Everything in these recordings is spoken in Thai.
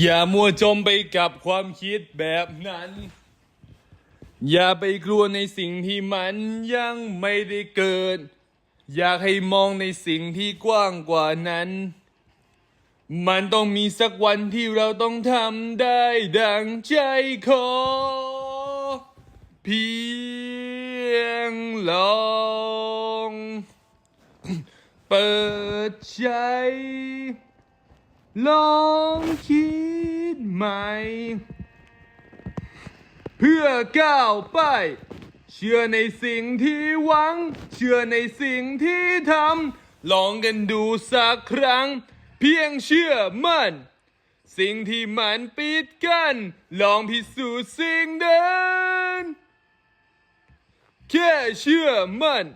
อย่ามัวจมไปกับความคิดแบบนั้น อย่าไปกลัวในสิ่งที่มันยังไม่ได้เกิด อยากให้มองในสิ่งที่กว้างกว่านั้น มันต้องมีสักวันที่เราต้องทำได้ดังใจขอเพียงลอง เปิดใจ ลองคิดใหม่ เพื่อก้าวไป เชื่อในสิ่งที่หวัง เชื่อในสิ่งที่ทำ ลองกันดูสักครั้ง เพียงเชื่อมั่น สิ่งที่มันปิดกัน้นลองพิสูจน์สิ่งเดินแค่เชื่อมั่น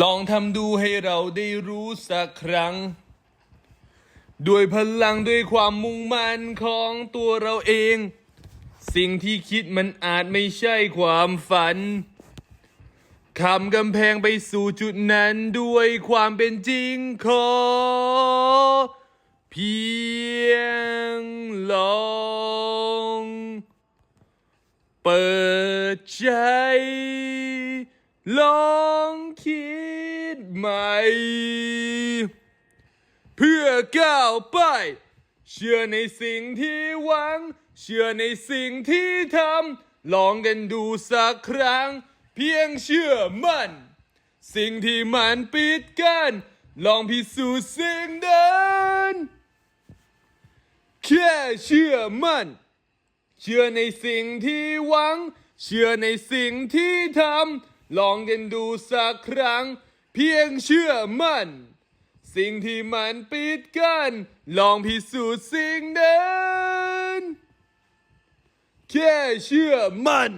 ลองทำดูให้เราได้รู้สักครั้ง ด้วยพลังด้วยความมุ่งมั่นของตัวเราเอง สิ่งที่คิดมันอาจไม่ใช่ความฝันคำกำแพงไปสู่จุดนั้นด้วยความเป็นจริงขอเพียงลองเปิดใจ ลองคิดใหม่ เพื่อก้าวไป เชื่อในสิ่งที่หวัง เชื่อในสิ่งที่ทำลองกันดูสักครั้ง เพียงเชื่อมั่น สิ่งที่มันปิดกัน้นลองพิสูจน์สิ่งเดินแค่เชื่อมั่น เชื่อในสิ่งที่หวัง เชื่อในสิ่งที่ทำ ลองกันดูสักครั้ง เพียงเชื่อมั่น สิ่งที่มันปิดกัน้นลองพิสูจน์สิ่งนั้น แค่เชื่อมั่น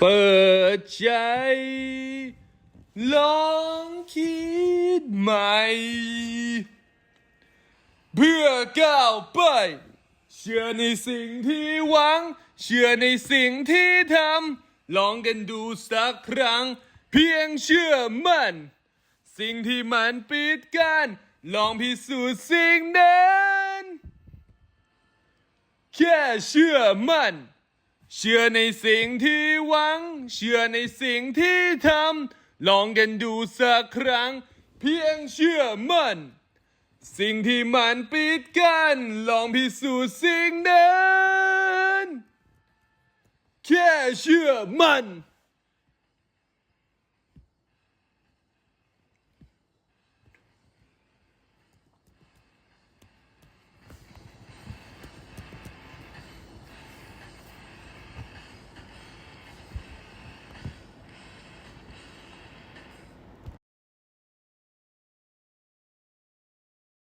เปิดใจลองคิดใหม่ เพื่อก้าวไป เชื่อในสิ่งที่หวัง เชื่อในสิ่งที่ทำลองกันดูสักครั้ง เพียงเชื่อมั่น สิ่งที่มันปิดกัน้นลองพิสูจน์สิ่งนั้น แค่เชื่อมั่น เชื่อในสิ่งที่หวัง เชื่อในสิ่งที่ทำ ลองกันดูสักครั้ง เพียงเชื่อมั่น สิ่งที่มันปิดกัน้นลองพิสูจน์สิ่งนั้น แค่เชื่อมั่น